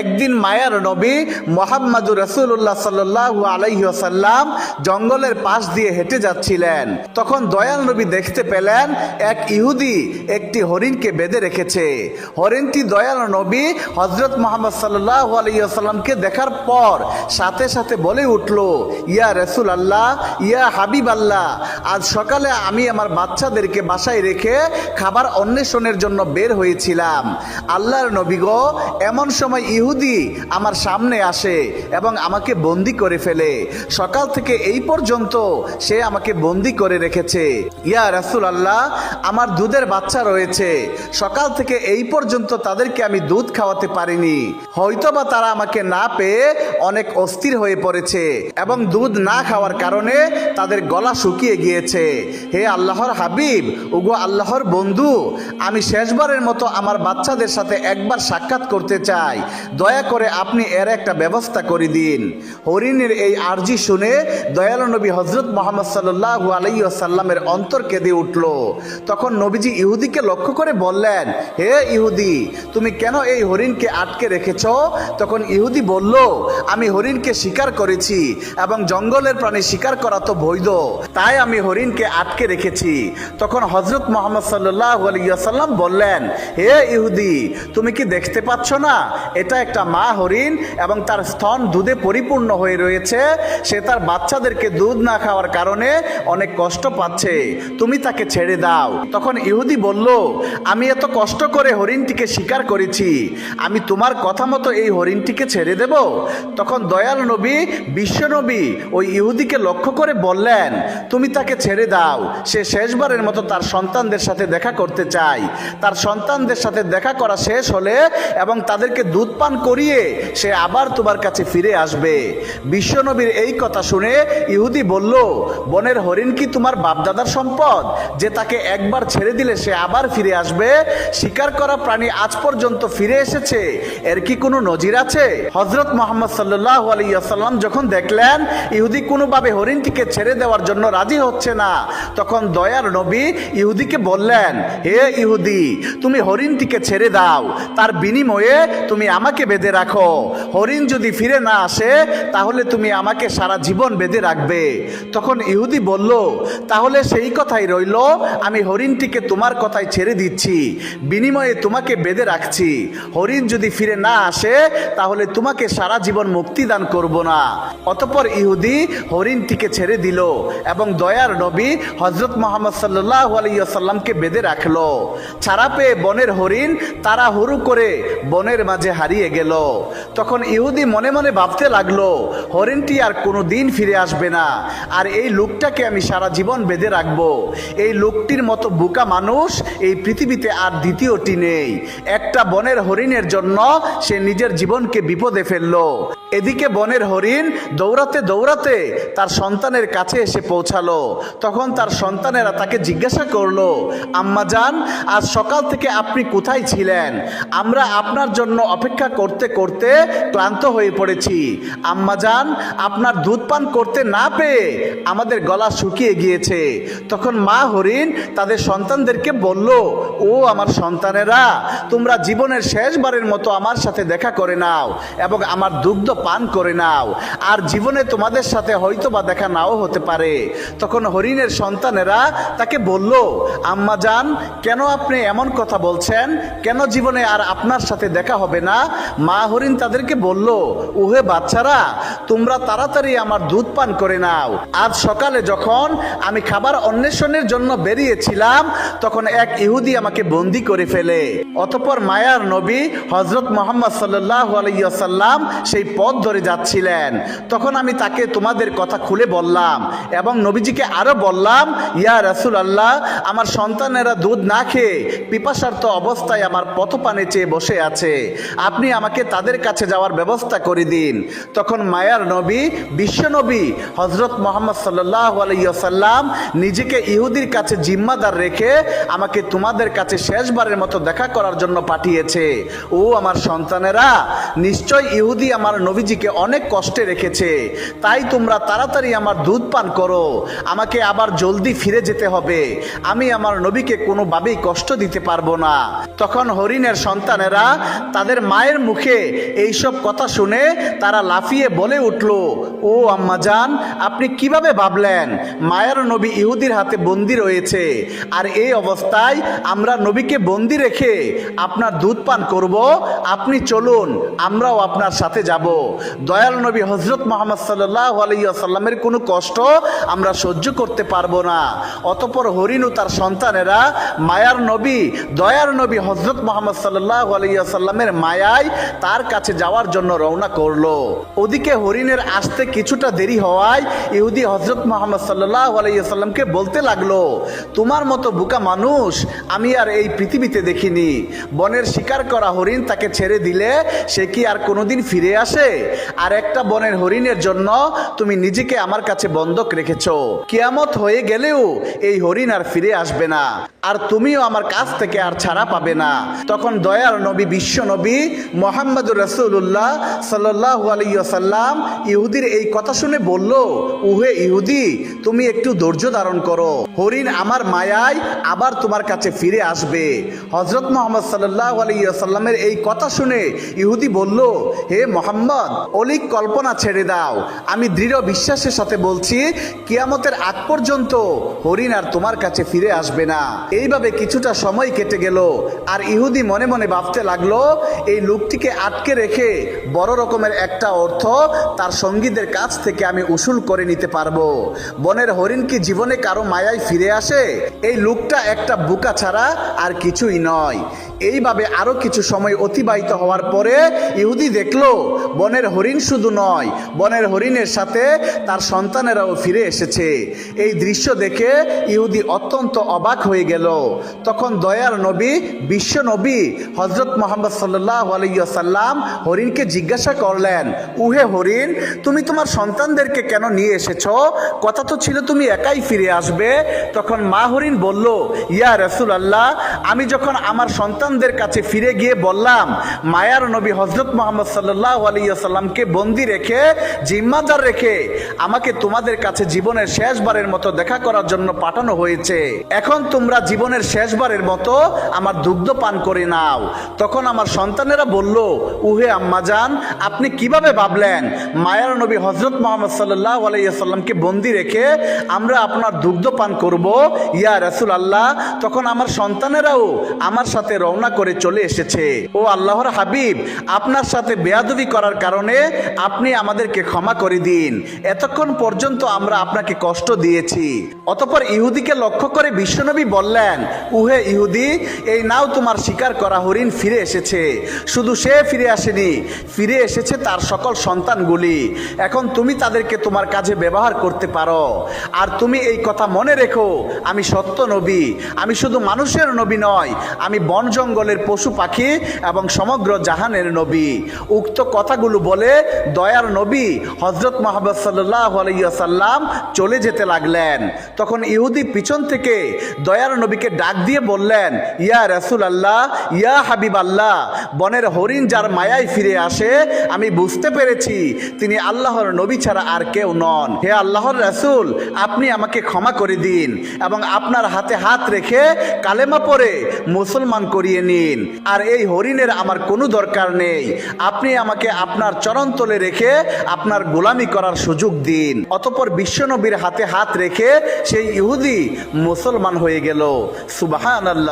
একদিন মায়ার নবী মোহাম্মদুর রসুল্লাহ সাল্লু আলাইসাল্লাম জঙ্গলের পাশ দিয়ে হেঁটে যাচ্ছিলেন। তখন দয়াল নবী দেখতে পেলেন এক ইহুদি একটি হরিণকে বেঁধে রেখেছে। হরিণটি দয়াল নবী হজরত মোহাম্মদ সাল্লাহ আলাইসাল্লামকে দেখার পর সাথে সাথে বলে উঠল, ইয়া রসুল আল্লাহ ইয়া হাবিব আল্লাহ আজ সকালে আমি আমার বাচ্চাদেরকে বাসায় রেখে খাবার অন্বেষণের জন্য বের হয়েছিলাম। আল্লাহর নবী গো, এমন সময় ইহুদি আমার সামনে আসে এবং আমাকে বন্দি করে ফেলে। সকাল থেকে এই পর্যন্ত সে আমাকে বন্দি করে রেখেছে। ইয়া রাসুল আল্লাহ আমার দুধের বাচ্চা রয়েছে। সকাল থেকে এই পর্যন্ত তাদেরকে আমি দুধ খাওয়াতে পারিনি। হয়তোবা তারা আমাকে না পেয়ে অনেক অস্থির হয়ে পড়েছে এবং দুধ না খাওয়ার কারণে তাদের গলা শুকিয়ে গিয়েছে। হে আল্লাহর হাবিব উগো আল্লাহর বন্ধু, আমি শেষবারের মতো আমার বাচ্চাদের সাথে একবার সাক্ষাৎ করতে চাই। দয়া করে আপনি এর একটা ব্যবস্থা করে দিন। হরিণের এই আর্জি শুনে দয়ালু নবী হজরত মোহাম্মদ সাল্লাহ আলাইসাল্লামের অন্তর কেঁদে উঠল। তখন নবীজি ইহুদিকে লক্ষ্য করে বললেন, হে ইহুদি, তুমি কেন এই হরিণকে আটকে রেখেছ? তখন ইহুদি বলল, আমি হরিণকে শিকার করেছি এবং জঙ্গলের প্রাণী শিকার করা তো বৈধ, তাই আমি হরিণকে আটকে রেখেছি। তখন হজরত মোহাম্মদ সাল্লাহ আলিয়াল্লাম বললেন, হে ইহুদি, তুমি কি দেখতে পাচ্ছ না? এটা একটা মা হরিণ এবং তার স্তন দুধে পরিপূর্ণ হয়ে রয়েছে। সে তার বাচ্চাদেরকে দুধ না খাওয়ার কারণে অনেক কষ্ট পাচ্ছে। তুমি তাকে ছেড়ে দাও। তখন ইহুদি বলল, আমি এত কষ্ট করে হরিণটিকে শিকার করেছি। আমি তোমার কথা মতো এই হরিণটিকে ছেড়ে দেব? তখন দয়াল নবী, বিশ্ব নবী ওই ইহুদিকে লক্ষ্য করে বললেন, তুমি তাকে ছেড়ে দাও। সে শেষবারের মতো তার সন্তানদের সাথে দেখা করতে চায়। তার সন্তানদের সাথে দেখা করা শেষ হলে এবং তাদেরকে দুধ পান করিয়ে সে আবার তোমার কাছে ফিরে আসবে। বিশ্বনবীর এই কথা শুনে ইহুদি বলল, বনের হরিণ কি তোমার বাপদাদার সম্পদ? যে তাকে একবার ছেড়ে দিলে সে আবার ফিরে আসবে? শিকার করা প্রাণী আজ পর্যন্ত ফিরে এসেছে। এর কি কোনো নজির আছে? হজরত মোহাম্মদ সাল্লাহ আলাইসাল্লাম যখন দেখলেন ইহুদি কোনোভাবে হরিণটিকে ছেড়ে দেওয়ার জন্য রাজি হচ্ছে না, তখন দয়ার নবী ইহুদিকে বললেন, হে ইহুদি, তুমি হরিণটিকে ছেড়ে দাও। তার বিনিময়ে তুমি আমাকে বেঁধে রাখো। হরিণ যদি ফিরে না আসে, তাহলে তুমি আমাকে সারা জীবন বেঁধে রাখবে। তখন ইহুদি বলল, তাহলে সেই কথাই রইল, আমি হরিণটিকে তোমার কথায় ছেড়ে দিচ্ছি। বিনিময়ে তোমাকে বেঁধে রাখছি। হরিণ যদি ফিরে না আসে, তাহলে তোমাকে সারা জীবন মুক্তি দান করব না। অতপর ইহুদি হরিণটিকে ছেড়ে দিল এবং দয়ার নবী হজরত মোহাম্মদ সাল্লাহ আলাইসাল্লামকে বেঁধে রাখল। ছাড়া পেয়ে বনের হরিণ তারা হুরু করে বনের মাঝে হারিয়ে গেল। তখন ইহুদি মনে মনে ভাবতে লাগল, হরিণটি আর কোনো দিন ফিরে আসবে না। আর এই লোকটাকে আমি সারা জীবন বেঁধে রাখব। এই লোকটির মতো বোকা মানুষ এই পৃথিবীতে আর দ্বিতীয়টি নেই। একটা বনের হরিণের জন্য সে নিজের জীবনকে বিপদে ফেলল। এদিকে বনের হরিণ দৌড়াতে দৌড়াতে তার সন্তানের কাছে এসে পৌঁছালো। তখন তার সন্তানেরা তাকে জিজ্ঞাসা করল, আম্মা যান আজ সকাল থেকে আপনি কোথায় ছিলেন? আমরা আপনার জন্য অপেক্ষা করতে করতে ক্লান্ত হয়ে পড়েছি। আম্মা যান, আপনার দুধ পান করতে না পেয়ে আমাদের গলা শুকিয়ে গিয়েছে। তখন মা হরিণ তাদের সন্তানদেরকে বলল, ও আমার সন্তানেরা, তোমরা জীবনের শেষবারের মতো আমার সাথে দেখা করে নাও এবং আমার দুগ্ধ পান করে নাও। আর জীবনে তোমাদের সাথে হয়তো বা দেখা নাও হতে পারে। তখন হরিণের সন্তানেরা তাকে বলল, আম্মা যান, কেন আপনি এমন কথা বলছেন? কেন জীবনে আর আপনার সাথে দেখা হবে না? মা হরিণ তাদেরকে বলল, উহে বাচ্চারা, তোমরা তাড়াতাড়ি আমার দুধ পান করে নাও। আজ সকালে যখন আমি খাবার অন্বেষণের জন্য বেরিয়েছিলাম, তখন এক ইহুদি আমাকে বন্দি করে ফেলে। অতপর মায়ার নবী হজরত মোহাম্মদ সাল্লাহ আলাইসাল্লাম সেই পথ ধরে যাচ্ছিলেন। তখন আমি তাকে তোমাদের কথা খুলে বললাম এবং নবীজিকে আরও বললাম, ইয়া রাসুল আল্লাহ আমার সন্তানেরা দুধ না খেয়ে পিপাসার্থ অবস্থায় আমার পথপানে চেয়ে বসে আছে। আপনি আমাকে তাদের কাছে যাওয়ার ব্যবস্থা করে দিন। তখন মায়ার নবী, বিশ্ব নবী হজরত মোহাম্মদ সাল্লাহ নিজেকে ইহুদির কাছে জিম্মাদার রেখে আমাকে তোমাদের কাছে শেষবারের মতো দেখা করার জন্য পাঠিয়েছে। ও আমার সন্তানেরা, নিশ্চয় ইহুদি আমার নবীজিকে অনেক কষ্টে রেখেছে। তাই তোমরা তাড়াতাড়ি আমার দুধ পান করো। আমাকে আবার জলদি ফিরে যেতে হবে। আমি আমার নবীকে কোনোভাবেই কষ্ট দিতে পারব না। তখন হরিণের সন্তানেরা তাদের মায়ের মুখে এই এইসব কথা শুনে তারা লাফিয়ে বলে উঠল, ও আম্মাজান আপনি কীভাবে ভাবলেন? মায়ের নবী ইহুদির হাতে বন্দি রয়েছে। আর এই অবস্থায় আমরা নবীকে বন্দি রেখে আপনার দুধ পান করব। আপনি চলুন, আমরাও আপনার সাথে যাব। দয়াল নবী হজরত মোহাম্মদ সাল্লাহ আলাইসাল্লামের কোনো কষ্ট আমরা সহ্য করতে পারব না। অতপর হরিণ ও তার সন্তানেরা, মায়ার নবী, দয়ার নবী হজরত মোহাম্মদ সাল্লাহ আলাইসাল্লামের মায়ায় তার কাছে যাওয়ার জন্য রওনা করল। ওদিকে হরিণের আসতে কিছুটা দেরি হওয়ায় ইহুদি হজরত মোহাম্মদ সাল্লাহ আলাইসাল্লামকে বলতে লাগল, তোমার মতো বুকা মানুষ আমি আর এই পৃথিবীতে দেখিনি। বনের শিকার করা হরিণ তাকে ছেড়ে দিলে সে কি আর কোনোদিন ফিরে আসে? আর একটা বনের হরিণের জন্য তুমি নিজেকে আমার কাছে বন্ধক রেখেছ। কিয়ামত হয়ে গেলেও এই হরিণ আর ফিরে আসবে না। আর তুমিও আমার কাছ থেকে আর ছাড়া পাবে না। তখন দয়ার নবী, বিশ্ব নবী মোহাম্মদুর রসুল্লাহ সাল্লাহ আলাইসাল্লাম ইহুদির এই কথা শুনে বলল, উহে ইহুদি, তুমি একটু ধৈর্য ধারণ করো। হরিণ আমার মায়ায় আবার তোমার কাছে ফিরে আসবে। হজরত মোহাম্মদ সাল্লাহ আলাইসাল্লামের এই কথা শুনে ইহুদি বলল, হে মোহাম্মদ, অলিক কল্পনা ছেড়ে দাও। আমি দৃঢ় বিশ্বাসের সাথে বলছি, কিয়ামতের আগ পর্যন্ত হরিণ আর তোমার কাছে ফিরে আসবে না। এইভাবে কিছুটা সময় কেটে গেল। আর ইহুদি মনে মনে ভাবতে লাগল, এই লোকটিকে আটকে রেখে বড় রকমের একটা অর্থ তার সঙ্গীদের কাছ থেকে আমি উসুল করে নিতে পারব। বনের হরিণ কি জীবনে কারও মায়ায় ফিরে আসে? এই লোকটা একটা বুকা ছাড়া আর কিছুই নয়। এইভাবে আরও কিছু সময় অতিবাহিত হওয়ার পরে ইহুদি দেখল, বনের হরিণ শুধু নয়, বনের হরিণের সাথে তার সন্তানেরাও ফিরে এসেছে। এই দৃশ্য দেখে ইহুদি অত্যন্ত অবাক হয়ে গেল। তখন দয়ার নবী, বিশ্ব নবী হজরত মোহাম্মদ সাল্লাহ আলাইসাল্লাম হরিণকে জিজ্ঞাসা করলেন, উহে হরিণ, তুমি তোমার সন্তানদেরকে কেন নিয়ে এসেছ? কথা তো ছিল তুমি একাই ফিরে আসবে। তখন মা হরিণ বলল, ইয়া রসুল আল্লাহ আমি যখন আমার সন্তানদের কাছে ফিরে গিয়ে বললাম, মায়ার নবী হজরত মোহাম্মদ সাল্লাহ আলাইসাল্লামকে বন্দি রেখে, জিম্মাদার রেখে আমাকে তোমাদের কাছে জীবনের শেষবারের মতো দেখা করার জন্য পাঠানো হয়েছে। এখন তোমরা জীবনের শেষবারের মতো আমার দুগ্ধ পান করে নাও। তখন আমার সন্তানেরা বলল, উহে আম্মাজান আপনি কীভাবে ভাবলেন মায়ার নবী হজরত মোহাম্মদ সাল্লাহ আলাইসাল্লামকে বন্দি রেখে আমরা আপনার দুগ্ধ পান করব? ইয়া রসুল আল্লাহ তখন আমার সন্তানেরাও আমার সাথে রওনা করে চলে এসেছে। ও আল্লাহর হাবিব, আপনার সাথে বেয়াদবি করার কারণে আপনি আমাদেরকে ক্ষমা করে দিন। এতক্ষণ পর্যন্ত আমরা আপনাকে কষ্ট দিয়েছি। অতপর ইহুদিকে লক্ষ্য করে বিশ্বনবী বললেন, উহে ইহুদি, এই নাও তোমার শিকার করা হরিণ ফিরে এসেছে। শুধু সে ফিরে আসেনি, ফিরে এসেছে তার সকল সন্তানগুলি। এখন তুমি তাদেরকে তোমার কাজে ব্যবহার করতে পারো। আর তুমি এই কথা মনে রেখো, আমি সত্য নবী, আমি শুধু মানুষের নবী নয়, আমি বন জঙ্গলের পশু পাখি এবং সমগ্র জাহানের নবী। উক্ত কথাগুলো বলে দয়ার নবী হজরত মোহাম্মদ সাল্লাহ আলাইসাল্লাম চলে যেতে লাগলেন। তখন ইহুদি পিছন থেকে দয়ার নবীকে ডাক দিয়ে বললেন, ইয়া রসুল আল্লাহ ইয়া হাবিব আল্লাহ বনের হরিণ যার মায়ায় ফিরে আসে, আমি বুঝতে পেরেছি তিনি আল্লাহর নবী ছাড়া আর কেউ নন। হে আল্লাহর রসুল, আপনি আমাকে ক্ষমা করে দিন এবং আপনার হাতে হাত রেখে কালেমা পরে মুসলমান করিয়ে নিন। আর এই হরিণের আমার কোনো দরকার নেই। আপনি আমাকে আপনার চরণতলে রেখে আপনার গোলামি করার সুযোগ দিন। অতপর বিশ্বনবীর হাতে হাত রেখে সেই ইহুদি মুসলমান হয়ে গেল। সুবাহান আল্লাহ